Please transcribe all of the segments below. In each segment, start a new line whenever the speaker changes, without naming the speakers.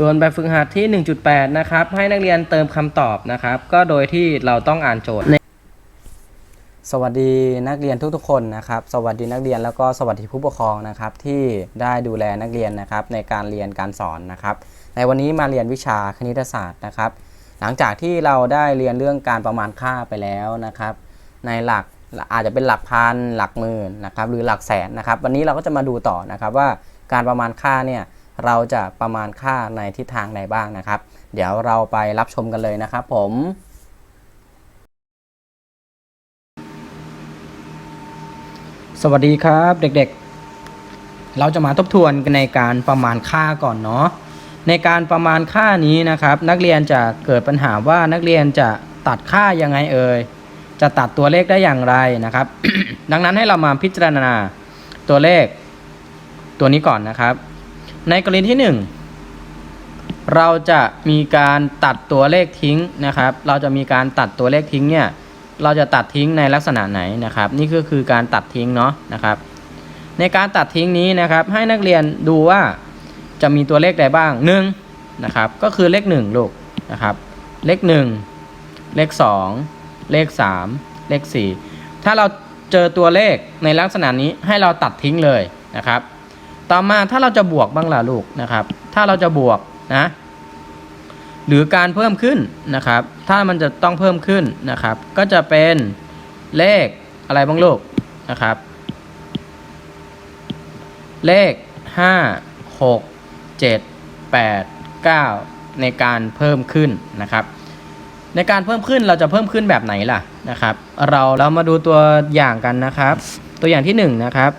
ส่วนแบบฝึกหัดที่ 1.8 นะครับ ให้นักเรียนเติมคำตอบนะครับ ก็โดยที่เราต้องอ่านโจทย์
สวัสดีนักเรียนทุกๆคนนะครับ สวัสดีนักเรียนแล้วก็สวัสดีผู้ปกครองนะครับ ที่ได้ดูแลนักเรียนนะครับ ในการเรียนการสอนนะครับ ในวันนี้มาเรียนวิชาคณิตศาสตร์นะครับ หลังจากที่เราได้เรียนเรื่องการประมาณค่าไปแล้วนะครับ ในหลักอาจจะเป็นหลักพันหลักหมื่นนะครับ หรือหลักแสนนะครับ วันนี้เราก็จะมาดูต่อนะครับว่าการประมาณค่าเนี่ย เราจะประมาณค่าในทิศทางใดบ้างนะครับ เดี๋ยวเราไปรับชมกันเลยนะครับผม
สวัสดีครับเด็กๆ เราจะมาทบทวนกันในการประมาณค่าก่อนเนาะในการประมาณค่านี้นะครับ นักเรียนจะเกิดปัญหาว่านักเรียนจะตัดค่ายังไงเอ่ยจะตัดตัวเลขได้อย่างไรนะครับ ดังนั้นให้เรามาพิจารณาตัวเลขตัวนี้ก่อนนะครับ ในกรณีที่ 1 เราจะมีการตัดตัวเลขทิ้งนะครับ เราจะมีการตัดตัวเลขทิ้งเนี่ย เราจะตัดทิ้งในลักษณะไหนนะครับ นี่ก็คือการตัดทิ้งเนาะนะครับ ในการตัดทิ้งนี้นะครับ ให้นักเรียนดูว่าจะมีตัวเลขใดบ้าง1นะครับ ก็คือเลข1ลูกนะครับ เลข 1 เลข 2 เลข 3 เลข 4 ถ้าเราเจอตัวเลขในลักษณะนี้ให้เราตัดทิ้งเลยนะครับ ต่อมาถ้าเราจะบวกบ้างล่ะลูกนะครับ ถ้าเราจะบวกนะหรือการเพิ่มขึ้นนะครับ ถ้ามันจะต้องเพิ่มขึ้นนะครับ ก็จะเป็นเลขอะไรบ้างลูกนะครับ เลข 5 6 7 8 9 ในการเพิ่มขึ้นนะครับ ในการเพิ่มขึ้นเราจะเพิ่มขึ้นแบบไหนล่ะนะครับ เราเรามาดูตัวอย่างกันนะครับ ตัวอย่างที่1นงนะครับ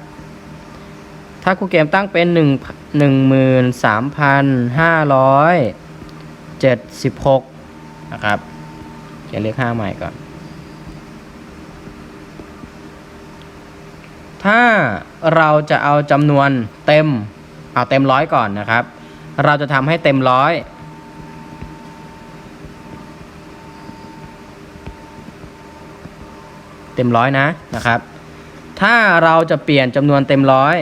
ถ้าครูเกมตั้งเป็น1 13,576 นะครับเขียนเลข5ใหม่ก่อน ถ้าเราจะเอาจำนวนเต็ม เอาเต็มร้อยก่อนนะครับ เราจะทำให้เต็มร้อยเต็มร้อยนะนะครับ ถ้าเราจะเปลี่ยนจำนวนเต็มร้อย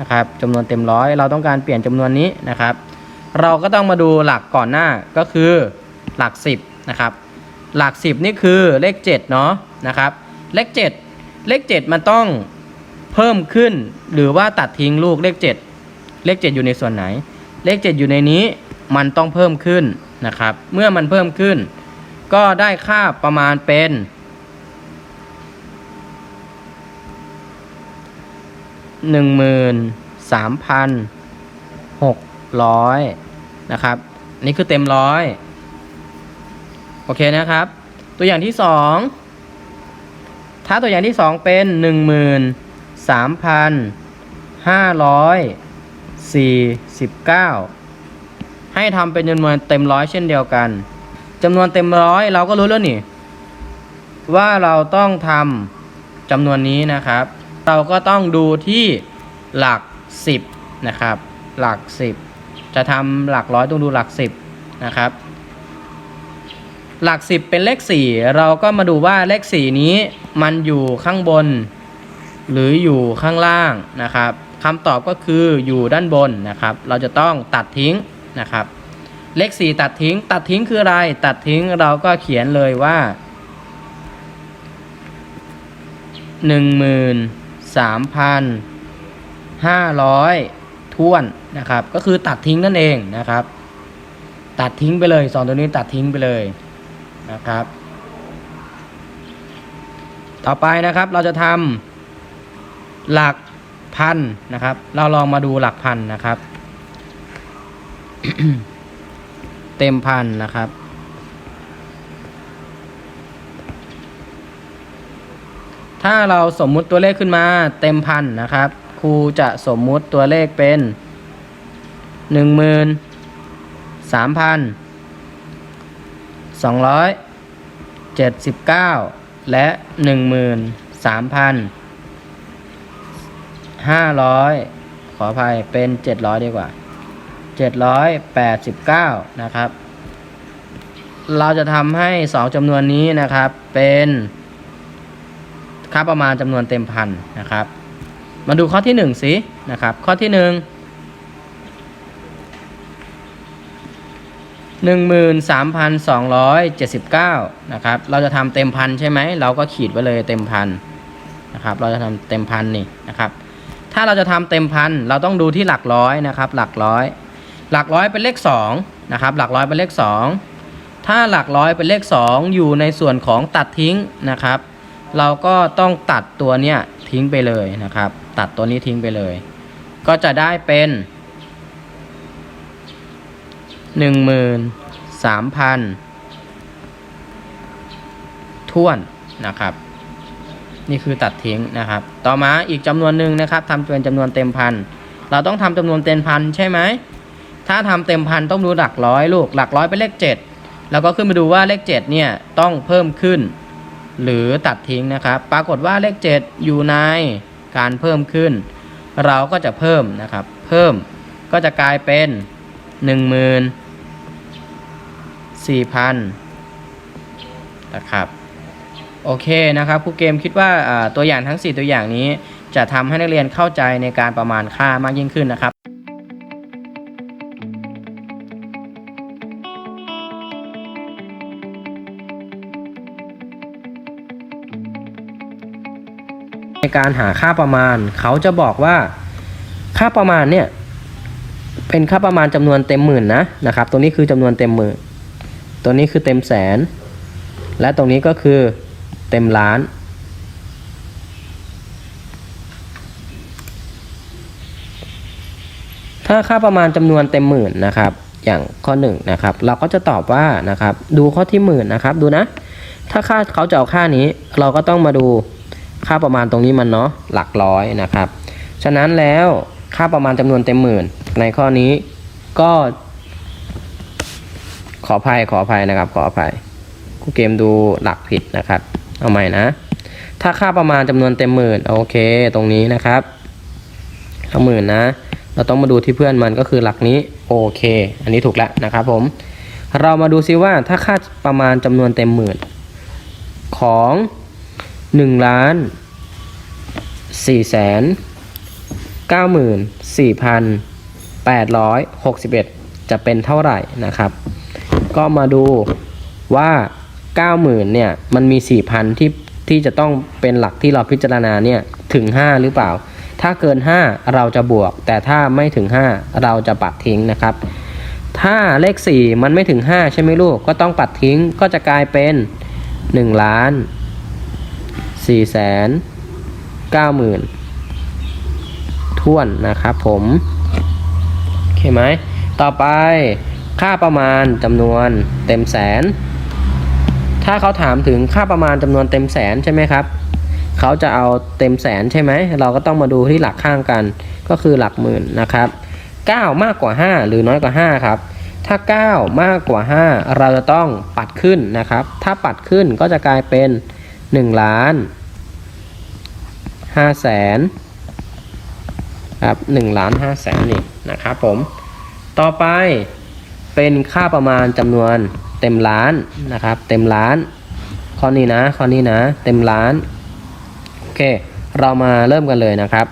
นะครับจำนวนเต็มร้อยเราต้องการเปลี่ยนจำนวนนี้นะครับ เราก็ต้องมาดูหลักก่อนหน้าก็คือหลัก 10นะครับหลัก 10 นี่คือเลข7เนาะนะครับเลข 7 เลข 7 มันต้องเพิ่มขึ้นหรือว่าตัดทิ้งลูกเลข 7 เลข 7 อยู่ในส่วนไหน เลข 7 อยู่ในนี้มันต้องเพิ่มขึ้นนะครับ เมื่อมันเพิ่มขึ้น ก็ได้ค่าประมาณเป็น หนึ่งหมื่นสามพันหกร้อยนะครับ นี่คือเต็มร้อยโอเคนะครับ ตัวอย่างที่สองถ้าตัวอย่างที่สองเป็นหนึ่งหมื่นสามพันห้าร้อยสี่สิบเก้าให้ทำเป็นจำนวนเต็มร้อยเช่นเดียวกันจำนวนเต็มร้อยเราก็รู้แล้วนี่ ว่าเราต้องทำจำนวนนี้นะครับ เราก็ต้องดูที่หลัก 10 นะครับ หลัก 10 จะทำหลักร้อยต้องดูหลัก 10 นะครับ หลัก 10 เป็นเลข 4 เราก็มาดูว่าเลข 4 นี้มันอยู่ข้างบน หรืออยู่ข้างล่างนะครับคำตอบก็คืออยู่ด้านบนนะครับ เราจะต้องตัดทิ้งนะครับ เลข 4 ตัดทิ้ง ตัดทิ้งคืออะไร ตัดทิ้งเราก็เขียนเลยว่าหนึ่งหมื่น สามพันห้าร้อยท้วนนะครับ ก็คือตัดทิ้งนั่นเองนะครับ ตัดทิ้งไปเลยสองตัวนี้ตัดทิ้งไปเลยนะครับ ต่อไปนะครับเราจะทำหลักพันนะครับ เราลองมาดูหลักพันนะครับ เต็มพันนะครับ ถ้าเราสมมุติตัวเลขขึ้นมาเต็มพันนะครับ ครูจะสมมุติตัวเลขเป็นหนึ่งหมื่นสามพันสองร้อยเจ็ดสิบเก้าและหนึ่งหมื่นสามพันห้าร้อยขออภัยเป็นเจ็ดร้อยดีกว่าเจ็ดร้อยแปดสิบเก้านะครับ เราจะทำให้สองจำนวนนี้นะครับเป็น ค่าประมาณจำนวนเต็มพันนะครับ มาดูข้อที่ 1สินะครับ ข้อที่13,279นะครับเราจะทำเต็มพันใช่ไหมเราก็ขีดไว้เลยเต็มพันนะครับเราจะทำเต็มพันนี่นะครับถ้าเราจะทำเต็มพันเราต้องดูที่หลักร้อยนะครับหลักร้อย หลักร้อยเป็นเลข2นะครับหลักร้อยเป็นเลข 2 ถ้าหลักร้อยเป็นเลข 2 อยู่ในส่วนของตัดทิ้งนะครับ เราก็ต้องตัดตัวเนี้ยทิ้งไปเลยนะครับ ตัดตัวนี้ทิ้งไปเลย ก็จะได้เป็นหนึ่งหมื่นสามพันท่วนนะครับ นี่คือตัดทิ้งนะครับ ต่อมาอีกจำนวนหนึ่งนะครับทำเป็นจำนวนเต็มพันเราต้องทำจำนวนเต็มพันใช่ไหมถ้าทำเต็มพันต้องดูหลักร้อยลูกหลักร้อยเป็นเลขเจ็ดแล้วก็ขึ้นมาดูว่าเลขเจ็ดเนี่ยต้องเพิ่มขึ้น หรือตัดทิ้งนะครับ ปรากฏว่าเลขเจ็ดอยู่ในการเพิ่มขึ้น เราก็จะเพิ่มนะครับ เพิ่มก็จะกลายเป็นหนึ่งหมื่น4,000นะครับโอเคนะครับครูเกมคิดว่าอ่าตัวอย่างทั้ง 4 ตัวอย่างนี้ จะทำให้นักเรียนเข้าใจในการประมาณค่ามากยิ่งขึ้นนะครับ ในการหาค่าประมาณ เขาจะบอกว่าค่าประมาณเนี่ยเป็นค่าประมาณจำนวนเต็มหมื่นนะนะครับ ตัวนี้คือจำนวนเต็มหมื่น ตัวนี้คือเต็มแสน และตรงนี้ก็คือเต็มล้าน ถ้าค่าประมาณจำนวนเต็มหมื่นนะครับ อย่างข้อ1นนะครับ เราก็จะตอบว่านะครับ ดูข้อที่หมื่นนะครับ ดูนะ ถ้าค่าเขาจะเอาค่านี้ เราก็ต้องมาดู ค่าประมาณตรงนี้มันเนาะหลักร้อยนะครับ ฉะนั้นแล้วค่าประมาณจำนวนเต็มหมื่น ในข้อนี้ก็ ขออภัยขออภัยนะครับ ขออภัยคูเกมดูหลักผิดนะครับ เอาใหม่นะ ถ้าค่าประมาณจำนวนเต็มหมื่นโอเค ตรงนี้นะครับเอาหมื่นนะ เราต้องมาดูที่เพื่อนมันก็คือหลักนี้โอเค อันนี้ถูกแล้วนะครับผม เรามาดูซิว่าถ้าค่าประมาณจำนวนเต็มหมื่นของ 1ล้าน4แสน94,861จะเป็นเท่าไหร่นะครับ ก็มาดูว่า90,000เนี่ยมันมี4,000ที่ที่จะต้องเป็นหลักที่เราพิจารณาเนี่ยถึง5หรือเปล่า ถ้าเกิน5เราจะบวก แต่ถ้าไม่ถึง5เราจะปัดทิ้งนะครับ ถ้าเลข4มันไม่ถึง5ใช่ไหมลูกก็ต้องปัดทิ้งก็จะกลายเป็น1ล้าน 4แสน9หมื่นท่วนนะครับผมโอเคไหมต่อไปค่าประมาณจำนวนเต็มแสน ถ้าเขาถามถึงค่าประมาณจำนวนเต็มแสนใช่ไหมครับเขาจะเอาเต็มแสนใช่ไหม เราก็ต้องมาดูที่หลักข้างกัน ก็คือหลักหมื่นนะครับ 9 มากกว่า 5 หรือน้อยกว่า 5 ครับ ถ้า 9 มากกว่า 5 เราจะต้องปัดขึ้นนะครับ ถ้าปัดขึ้นก็จะกลายเป็น 1 ล้าน 5แสนครับ1ล้าน5แสนนี่นะครับผม ต่อไปเป็นค่าประมาณจำนวนเต็มล้านนะครับ เต็มล้าน ข้อนี้นะ ข้อนี้นะ เต็มล้าน โอเค เรามาเริ่มกันเลยนะครับ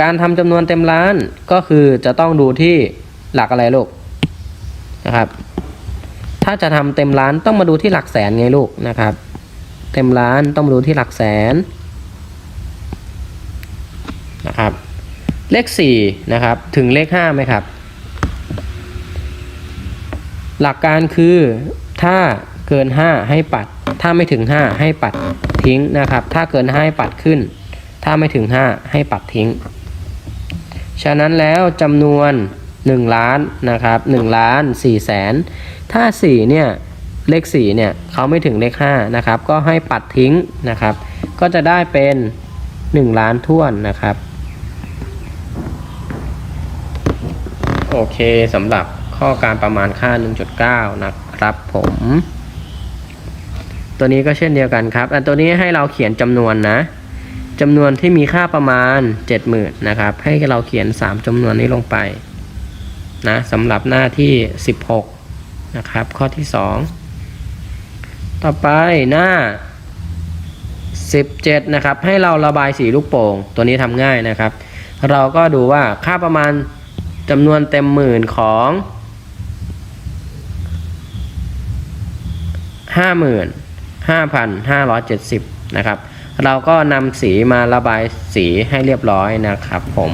การทำจำนวนเต็มล้านก็คือจะต้องดูที่หลักอะไรลูกนะครับ ถ้าจะทำเต็มล้านต้องมาดูที่หลักแสนไงลูกนะครับ เต็มล้านต้องมาดูที่หลักแสน นะครับ เลข4นะครับถึงเลข5ไหมครับ หลักการคือถ้าเกิน 5 ให้ปัด ถ้าไม่ถึง 5 ให้ปัดทิ้งนะครับ ถ้าเกิน5ให้ปัดขึ้น ถ้าไม่ถึง 5 ให้ปัดทิ้ง ฉะนั้นแล้วจำนวน 1 ล้านนะครับ1ล้าน4แสนถ้า 4 เนี่ยเลข4เนี่ยเขาไม่ถึงเลข5นะครับ ก็ให้ปัดทิ้งนะครับ ก็จะได้เป็น 1 ล้านท่วนนะครับ โอเคสำหรับข้อการประมาณค่า 1.9 นะครับผม ตัวนี้ก็เช่นเดียวกันครับอันตัวนี้ให้เราเขียนจำนวนนะจำนวนที่มีค่าประมาณ 70,000นะครับ ให้เราเขียน 3จำนวนนี้ลงไปนะสำหรับหน้าที่ 16 นะครับ ข้อที่ 2 ต่อไปหน้า 17 นะครับ ให้เราระบายสีลูกโป่ง ตัวนี้ทำง่ายนะครับ เราก็ดูว่าค่าประมาณ จำนวนเต็มหมื่นของห้าหมื่นห้าพันห้าร้อยเจ็ดสิบนะครับ เราก็นำสีมาระบายสีให้เรียบร้อยนะครับผม